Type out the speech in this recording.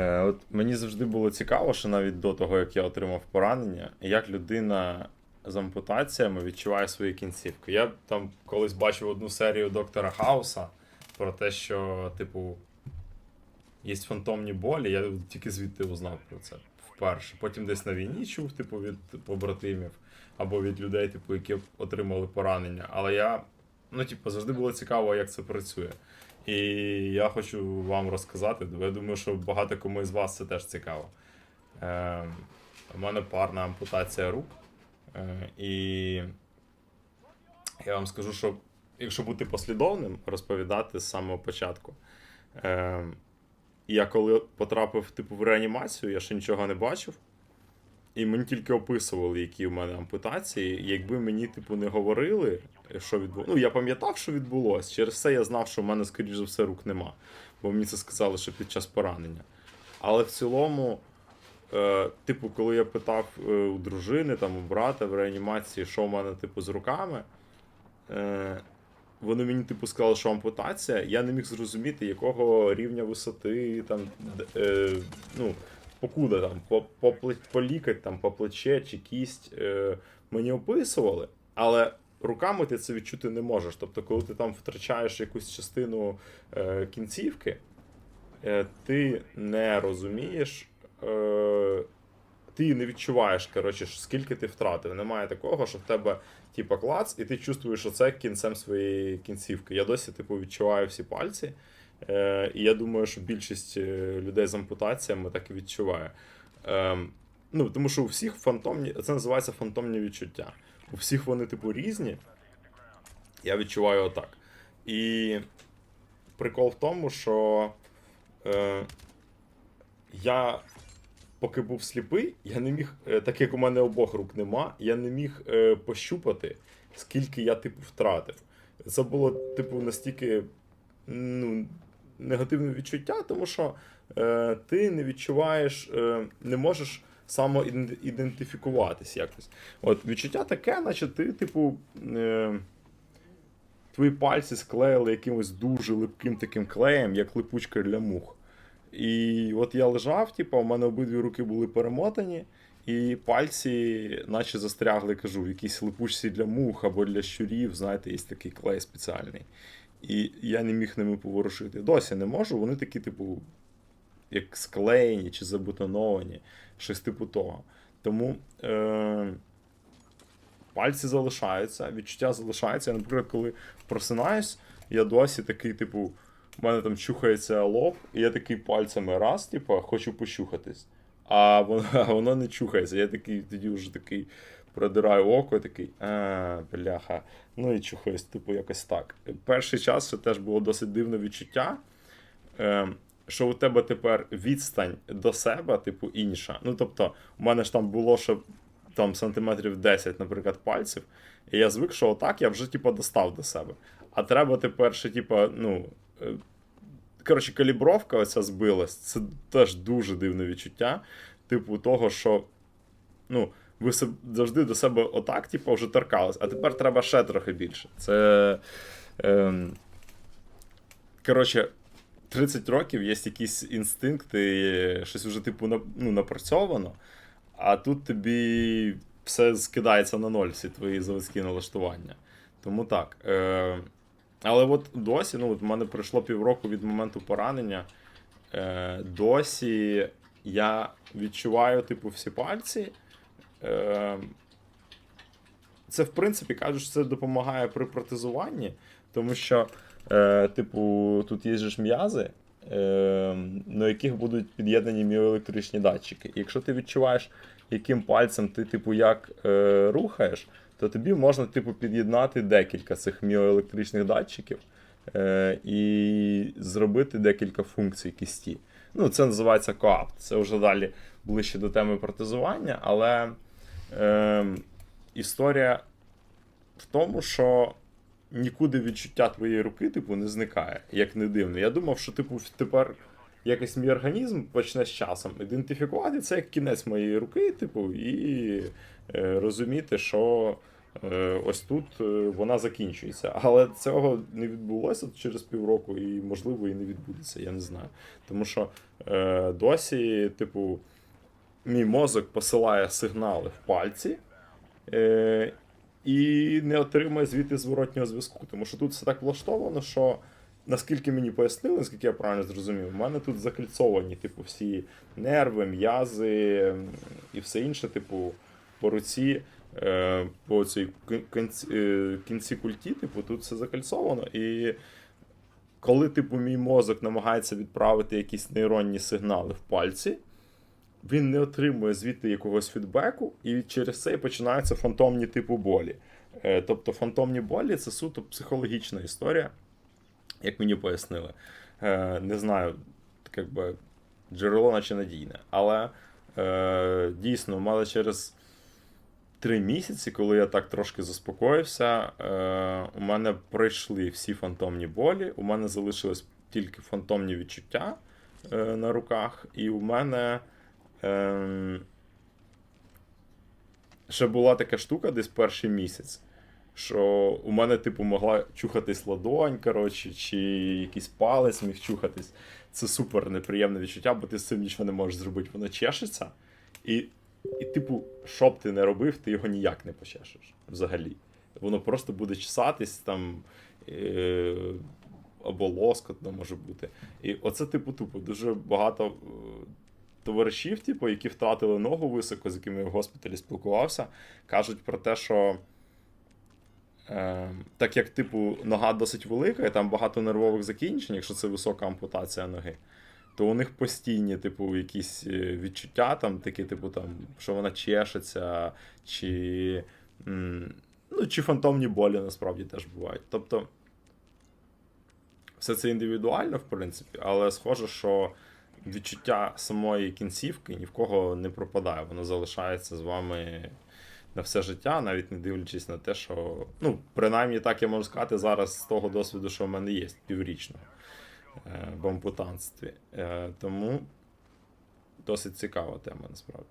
Е, от мені завжди було цікаво, що навіть до того, як я отримав поранення, як людина з ампутаціями відчуває свої кінцівки. Я там колись бачив одну серію доктора Хауса про те, що, типу, є фантомні болі. Я тільки звідти узнав про це вперше. Потім десь на війні чув, типу, від побратимів або від людей, типу, які отримали поранення. Але я, ну, типу, завжди було цікаво, як це працює. І я хочу вам розказати. Я думаю, що багато кому з вас це теж цікаво. Е, у мене парна ампутація рук. Е, і я вам скажу, що якщо бути послідовним, розповідати з самого початку. Е, я коли потрапив типу, в реанімацію, я ще нічого не бачив. І мені тільки описували, які в мене ампутації. Якби мені, типу, не говорили, що відбулося. Ну, я пам'ятав, що відбулося. Через це я знав, що в мене, скоріш за все, рук нема. Бо мені це сказали, що під час поранення. Але в цілому, е, типу, коли я питав е, у дружини, там, у брата в реанімації, що в мене, типу, з руками, е, вони мені, типу, сказали, що ампутація, я не міг зрозуміти, якого рівня висоти, там, е, ну, покуда там, по, по, по лікоть, там, по плече чи кість е, мені описували, але руками ти це відчути не можеш. Тобто, коли ти там втрачаєш якусь частину е, кінцівки, е, ти не розумієш, е, ти не відчуваєш, коротше, скільки ти втратив. Немає такого, що в тебе типа клац, і ти чувствуєш, що це кінцем своєї кінцівки. Я досі типу відчуваю всі пальці. Е, і я думаю, що більшість е, людей з ампутаціями так і відчуває. Е, ну, тому що у всіх фантомні, це називається фантомні відчуття. У всіх вони, типу, різні. Я відчуваю отак. І прикол в тому, що е, я, поки був сліпий, я не міг, так як у мене обох рук нема, я не міг е, пощупати, скільки я, типу, втратив. Це було, типу, настільки ну, негативне відчуття, тому що е, ти не відчуваєш, е, не можеш самоідентифікуватись якось. От відчуття таке, наче ти, типу, е, твої пальці склеїли якимось дуже липким таким клеєм, як липучка для мух. І от я лежав, типу, у мене обидві руки були перемотані, і пальці, наче застрягли, кажу, в якійсь липучці для мух або для щурів, знаєте, є такий клей спеціальний. І я не міг ними поворушити. Досі не можу. Вони такі, типу, як склеєні чи забетоновані, щось типу того. Тому е- пальці залишаються, відчуття залишається. Я, наприклад, коли просинаюсь, я досі такий, типу, у мене там чухається лоб, і я такий пальцями раз, типу, хочу пощухатись. А воно, а воно не чухається. Я такий тоді вже такий продираю око, і такий, а, бляха. Ну і чухаюсь, типу, якось так. Перший час це теж було досить дивне відчуття. Е, що у тебе тепер відстань до себе, типу, інша. Ну, тобто, у мене ж там було, що там сантиметрів 10, наприклад, пальців. І я звик, що отак я вже, типу, достав до себе. А треба тепер ще, типу, ну. е, Коротше, калібровка оця збилась. Це теж дуже дивне відчуття. Типу, того, що. Ну, ви завжди до себе отак, типу, вже торкались, а тепер треба ще трохи більше. Це. Ем, коротше, 30 років є якісь інстинкти, щось вже, типу, ну, напрацьовано, а тут тобі все скидається на ноль, всі твої заводські налаштування. Тому так. Е, але от досі, ну, от в мене пройшло півроку від моменту поранення. Е, досі я відчуваю, типу, всі пальці. Е, це, в принципі, кажуть, що це допомагає при протезуванні, тому що, е, типу, тут є ж м'язи, е, на яких будуть під'єднані міоелектричні датчики. І якщо ти відчуваєш, яким пальцем ти, типу, як рухаєш, то тобі можна, типу, під'єднати декілька цих міоелектричних датчиків і зробити декілька функцій кісті. Ну, це називається коапт. Це вже далі ближче до теми протезування, але е, історія в тому, що нікуди відчуття твоєї руки, типу, не зникає, як не дивно. Я думав, що, типу, тепер якось мій організм почне з часом ідентифікувати це як кінець моєї руки, типу, і е, розуміти, що Е, Ось тут е, вона закінчується. Але цього не відбулося через півроку, і можливо і не відбудеться, я не знаю. Тому що е, досі, типу, мій мозок посилає сигнали в пальці. Е, і не отримує звідти зворотнього зв'язку. Тому що тут все так влаштовано, що наскільки мені пояснили, наскільки я правильно зрозумів, у мене тут закільцовані, типу, всі нерви, м'язи і все інше, типу, по руці, е, по цій кінці, е, кінці культі, типу, тут все закільцовано. І коли, типу, мій мозок намагається відправити якісь нейронні сигнали в пальці, він не отримує звідти якогось фідбеку, і через це починаються фантомні типу болі. Е, Тобто фантомні болі це суто психологічна історія, як мені пояснили. Е, Не знаю, як би, джерело наче надійне. Але е, дійсно, мене через три місяці, коли я так трошки заспокоївся, у мене пройшли всі фантомні болі, у мене залишились тільки фантомні відчуття на руках, і у мене. Ем, ще була така штука десь перший місяць, що у мене, типу, могла чухатись ладонь, коротше, чи якийсь палець міг чухатись. Це супер неприємне відчуття, бо ти з цим нічого не можеш зробити. Воно чешеться, і, і типу, що б ти не робив, ти його ніяк не почешеш взагалі. Воно просто буде чесатись там. Е- або лоскотно може бути. І оце, типу, тупо, дуже багато е, товаришів, типу, які втратили ногу високо, з якими я в госпіталі спілкувався, кажуть про те, що е, так як, типу, нога досить велика, і там багато нервових закінчень, якщо це висока ампутація ноги, то у них постійні, типу, якісь е, відчуття, там, такі, типу, там, що вона чешеться, чи. Ну, чи фантомні болі насправді теж бувають. Тобто, все це індивідуально, в принципі, але схоже, що відчуття самої кінцівки ні в кого не пропадає. Воно залишається з вами на все життя, навіть не дивлячись на те, що. Ну, принаймні так я можу сказати зараз з того досвіду, що в мене є піврічного е, в ампутанстві. Е, тому досить цікава тема насправді.